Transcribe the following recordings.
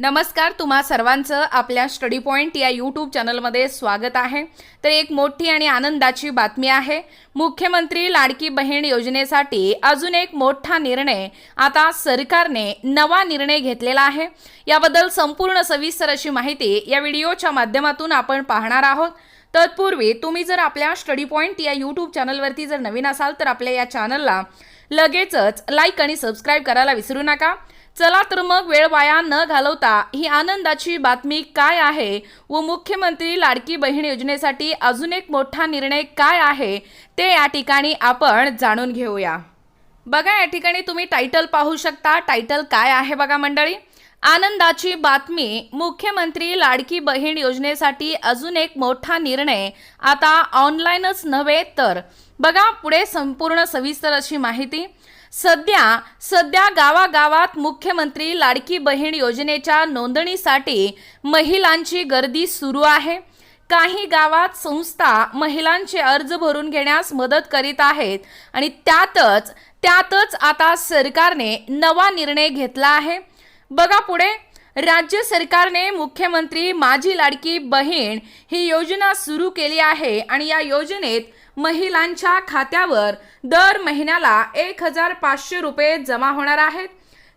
नमस्कार तुम्हा सर्वांचं आपल्या स्टडी पॉईंट या यूट्यूब चॅनलमध्ये स्वागत आहे. तर एक मोठी आणि आनंदाची बातमी आहे मुख्यमंत्री लाडकी बहीण योजनेसाठी अजून एक मोठा निर्णय आता सरकारने नवा निर्णय घेतलेला आहे. याबद्दल संपूर्ण सविस्तर अशी माहिती या व्हिडिओच्या माध्यमातून आपण पाहणार आहोत. तत्पूर्वी तुम्ही जर आपल्या स्टडी पॉईंट या यूट्यूब चॅनलवरती जर नवीन असाल तर आपल्या या चॅनलला लगेचच लाईक आणि सबस्क्राईब करायला विसरू नका. चला तर मग वेळ वाया न घालवता ही आनंदाची बातमी काय आहे व मुख्यमंत्री लाडकी बहीण योजनेसाठी अजून एक मोठा निर्णय काय आहे ते या ठिकाणी आपण जाणून घेऊया. बघा या ठिकाणी तुम्ही टायटल पाहू शकता. टायटल काय आहे बघा मंडळी? आनंदाची बातमी मुख्यमंत्री लाडकी बहीण योजनेसाठी अजून एक मोठा निर्णय. आता ऑनलाईनच नव्हे तर. बघा पुढे संपूर्ण सविस्तर अशी माहिती. सध्या सध्या गावागावात मुख्यमंत्री लाडकी बहीण योजनेच्या नोंदणीसाठी महिलांची गर्दी सुरू आहे. काही गावात संस्था महिलांचे अर्ज भरून घेण्यास मदत करीत आहेत आणि त्यातच त्यातच आता सरकारने नवा निर्णय घेतला आहे. बघा पुढे राज्य सरकारने मुख्यमंत्री माझी लाडकी बहीण ही योजना सुरू केली आहे आणि या योजनेत महिलांच्या खात्यावर दर महिन्याला एक हजार पाचशे रुपये जमा होणार आहेत.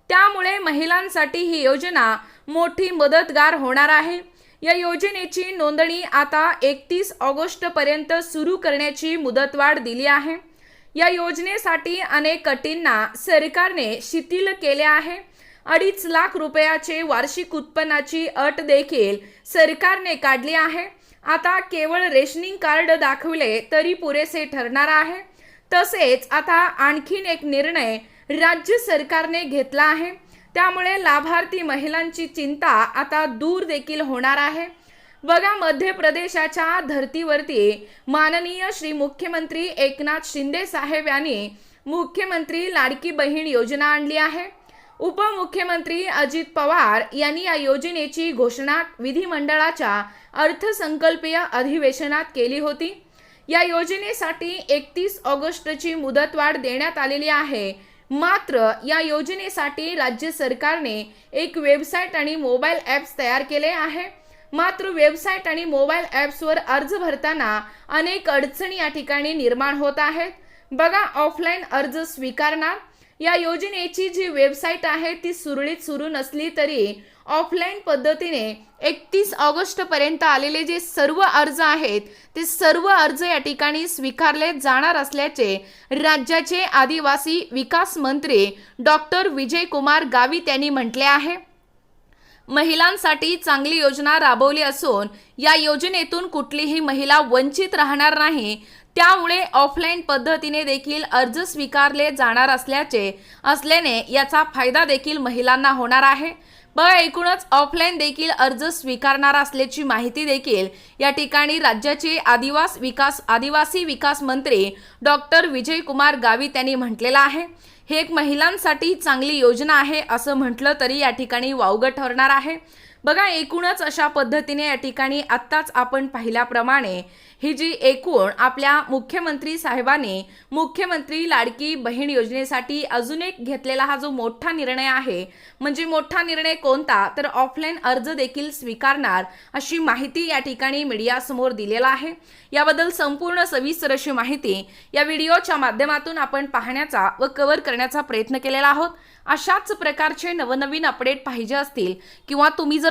त्यामुळे महिलांसाठी ही योजना मोठी मदतगार होणार आहे. या योजनेची नोंदणी आता एकतीस ऑगस्टपर्यंत सुरू करण्याची मुदतवाढ दिली आहे. या योजनेसाठी अनेक अटींना सरकारने शिथिल केले आहे. अडीच लाख रुपयाचे वार्षिक उत्पन्नाची अट देखील सरकारने काढली आहे. आता केवळ रेशनिंग कार्ड दाखवले तरी पुरेसे ठरणार आहे. तसेच आता आणखीन एक निर्णय राज्य सरकारने घेतला आहे. त्यामुळे लाभार्थी महिलांची चिंता आता दूर देखील होणार आहे. बघा मध्य प्रदेशाच्या धर्तीवरती माननीय श्री मुख्यमंत्री एकनाथ शिंदे साहेब यांनी मुख्यमंत्री लाडकी बहीण योजना आणली आहे. उपमुख्यमंत्री अजित पवार यांनी या योजनेची घोषणा विधिमंडळाच्या अर्थसंकल्पीय अधिवेशनात केली होती. या योजनेसाठी एकतीस ऑगस्टची मुदतवाढ देण्यात आलेली आहे. मात्र या योजनेसाठी राज्य सरकारने एक वेबसाईट आणि मोबाईल ॲप्स तयार केले आहे. मात्र वेबसाईट आणि मोबाईल ॲप्सवर अर्ज भरताना अनेक अडचणी या ठिकाणी निर्माण होत आहेत. बघा ऑफलाईन अर्ज स्वीकारणार या योजनेची जी वेबसाईट आहे ती सुरळीत सुरू नसली तरी ऑफलाईन पद्धतीने एकतीस ऑगस्टपर्यंत आलेले जे सर्व अर्ज आहेत ते सर्व अर्ज या ठिकाणी स्वीकारले जाणार असल्याचे राज्याचे आदिवासी विकास मंत्री डॉक्टर विजयकुमार गावित यांनी म्हटले आहे. महिलांसाठी चांगली योजना राबवली असून या योजनेतून कुठलीही महिला वंचित राहणार नाही त्यामुळे ऑफलाईन पद्धतीने देखील अर्ज स्वीकारले जाणार असल्याचे असल्याने याचा फायदा देखील महिलांना होणार आहे. ब एकूणच ऑफलाईन देखील अर्ज स्वीकारणार असल्याची माहिती देखील या ठिकाणी राज्याचे आदिवास विकास आदिवासी विकास मंत्री डॉक्टर विजयकुमार गावित यांनी म्हटलेलं आहे. हे एक महिलांसाठी चांगली योजना आहे असं म्हटलं तरी या ठिकाणी वावगं ठरणार आहे. बघा एकूणच अशा पद्धतीने या ठिकाणी आत्ताच आपण पाहिल्याप्रमाणे ही जी एकूण आपल्या मुख्यमंत्री साहेबांनी मुख्यमंत्री लाडकी बहीण योजनेसाठी अजून एक घेतलेला हा जो मोठा निर्णय आहे म्हणजे मोठा निर्णय कोणता? तर ऑफलाईन अर्ज देखील स्वीकारणार अशी माहिती या ठिकाणी मीडियासमोर दिलेला आहे. याबद्दल संपूर्ण सविस्तर अशी माहिती या व्हिडिओच्या माध्यमातून आपण पाहण्याचा व कव्हर करण्याचा प्रयत्न केलेला आहोत. अशाच प्रकारचे नवनवीन अपडेट पाहिजे असतील किंवा तुम्ही जर